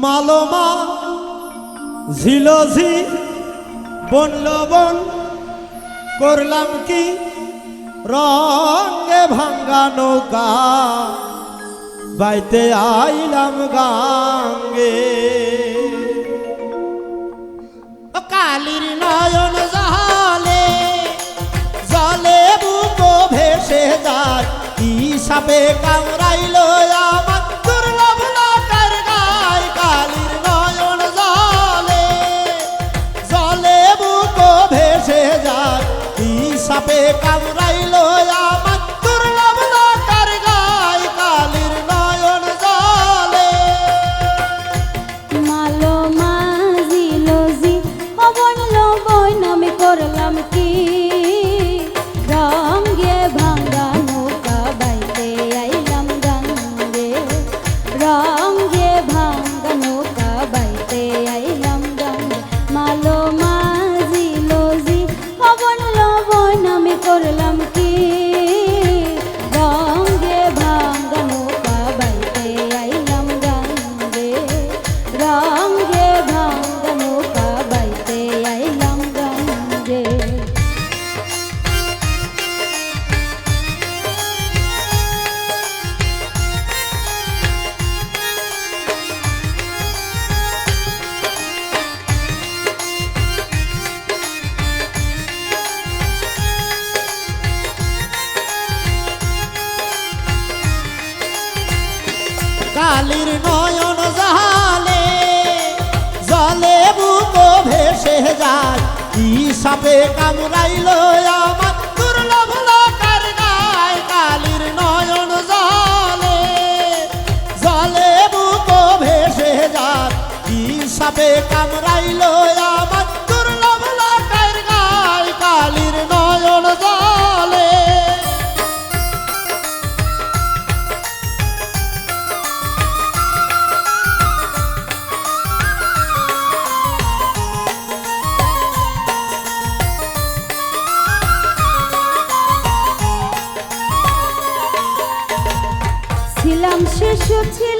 মালমা, ঝিলঝি বন করলাম কি? রঙে ভাঙ্গা নৌকা, বাইতে আইলাম গাঙ্গে। কালির নয়ন জলে জলে বুকো ভেসে যায়, কি সাপে কামড়াইল সাপে কামড়াইল কালির নয়ন জালে জলে বুকো ভেসে যায় কি সাপে কামড়াইল আমার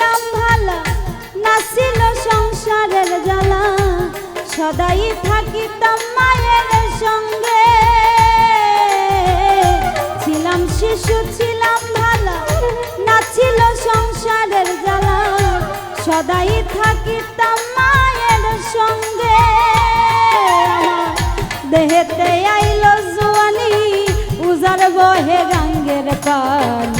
ছিলাম ভালো, নাছিল সংসারের জ্বালা। সদাই থাকিতাম মায়ের সঙ্গে। ছিলাম শিশু, ছিলাম ভালো, নাছিল সংসারের জ্বালা। সদাই থাকিতাম মায়ের সঙ্গে। দেহেতে আইলো জোয়ানি উজার বহে গাঙ্গের পানি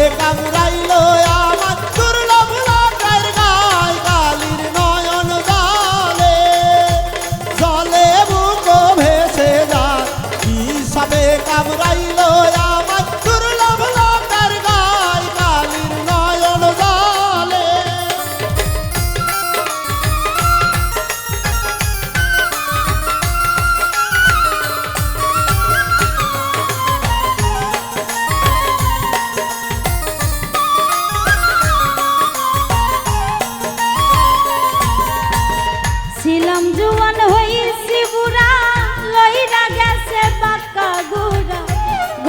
সাবে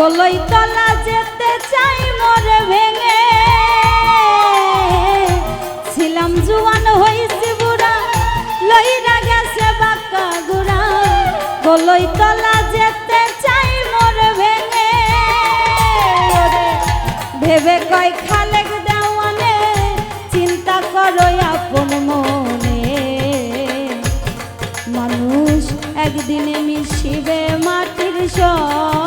কলই তলা যেতে চাই মরে ভেঙে। ছিলাম জুয়ান হইছি বুড়া লইরা গেছে বাক্কা গুড়া। কলই তলা যেতে চাই মরে ভেঙে। ভেবে কয় খালেক দেওয়ানে, চিন্তা করো আপন মনে। মানুষ একদিনে মিশিবে মাটির সব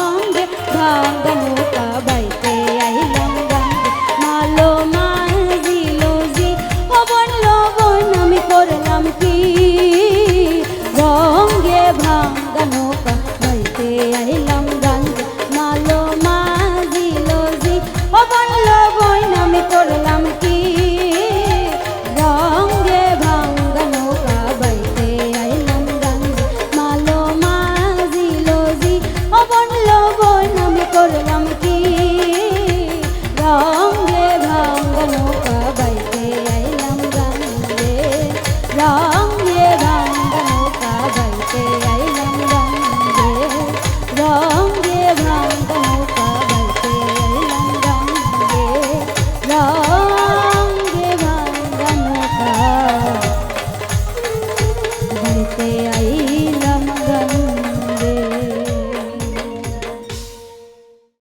রঙ্গে